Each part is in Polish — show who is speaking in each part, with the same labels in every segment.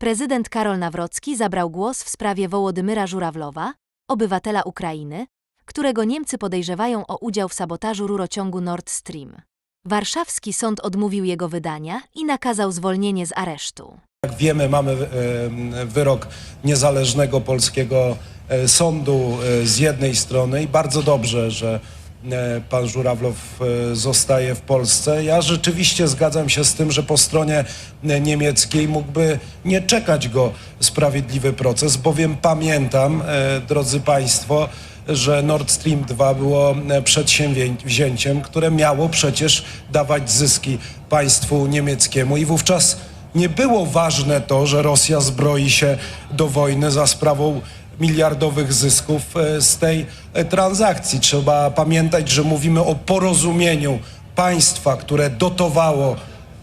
Speaker 1: Prezydent Karol Nawrocki zabrał głos w sprawie Wołodymyra Żurawlowa, obywatela Ukrainy, którego Niemcy podejrzewają o udział w sabotażu rurociągu Nord Stream. Warszawski sąd odmówił jego wydania i nakazał zwolnienie z aresztu.
Speaker 2: Jak wiemy, mamy e, wyrok niezależnego polskiego e, sądu e, z jednej strony i bardzo dobrze, że pan Żurawlow e, zostaje w Polsce. Ja rzeczywiście zgadzam się z tym, że po stronie e, niemieckiej mógłby nie czekać go sprawiedliwy proces, bowiem pamiętam, e, drodzy państwo, że Nord Stream 2 było e, przedsięwzięciem, które miało przecież dawać zyski państwu niemieckiemu i wówczas nie było ważne to, że Rosja zbroi się do wojny za sprawą miliardowych zysków e, z tej e, transakcji. Trzeba pamiętać, że mówimy o porozumieniu państwa, które dotowało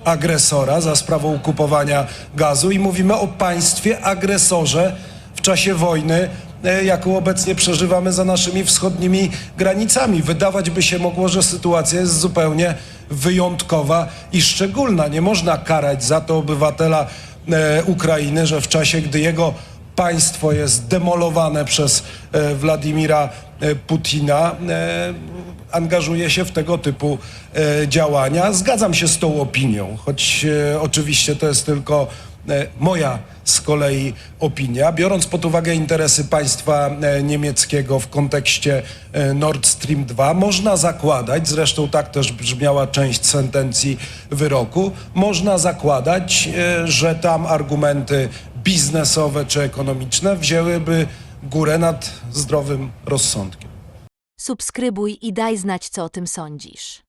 Speaker 2: agresora za sprawą kupowania gazu i mówimy o państwie agresorze w czasie wojny, e, jaką obecnie przeżywamy za naszymi wschodnimi granicami. Wydawać by się mogło, że sytuacja jest zupełnie wyjątkowa i szczególna. Nie można karać za to obywatela Ukrainy, że w czasie, gdy jego państwo jest demolowane przez e, Władimira e, Putina, e, angażuje się w tego typu działania. Zgadzam się z tą opinią, choć oczywiście to jest tylko moja z kolei opinia. Biorąc pod uwagę interesy państwa niemieckiego w kontekście Nord Stream 2, można zakładać, zresztą tak też brzmiała część sentencji wyroku, można zakładać, że tam argumenty biznesowe czy ekonomiczne wzięłyby górę nad zdrowym rozsądkiem.
Speaker 1: Subskrybuj i daj znać, co o tym sądzisz.